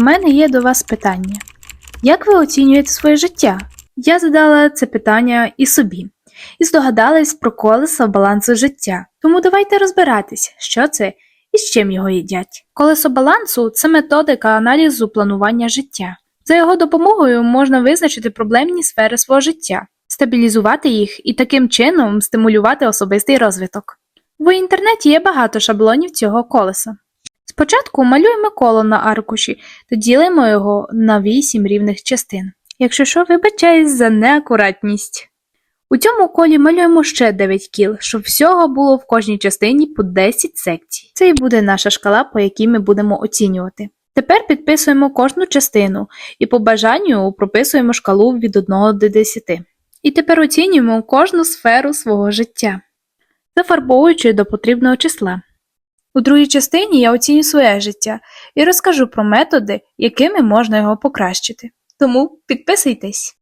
В мене є до вас питання. Як ви оцінюєте своє життя? Я задала це питання і собі, і здогадалась про колесо балансу життя. Тому давайте розбиратись, що це і з чим його їдять. Колесо балансу це методика аналізу планування життя. За його допомогою можна визначити проблемні сфери свого життя, стабілізувати їх і таким чином стимулювати особистий розвиток. В інтернеті є багато шаблонів цього колеса. Спочатку малюємо коло на аркуші та ділимо його на 8 рівних частин. Якщо що, вибачаюсь за неакуратність. У цьому колі малюємо ще 9 кіл, щоб всього було в кожній частині по 10 секцій. Це і буде наша шкала, по якій ми будемо оцінювати. Тепер підписуємо кожну частину і по бажанню прописуємо шкалу від 1 до 10. І тепер оцінюємо кожну сферу свого життя, зафарбовуючи до потрібного числа. У другій частині я оціню своє життя і розкажу про методи, якими можна його покращити. Тому підписуйтесь.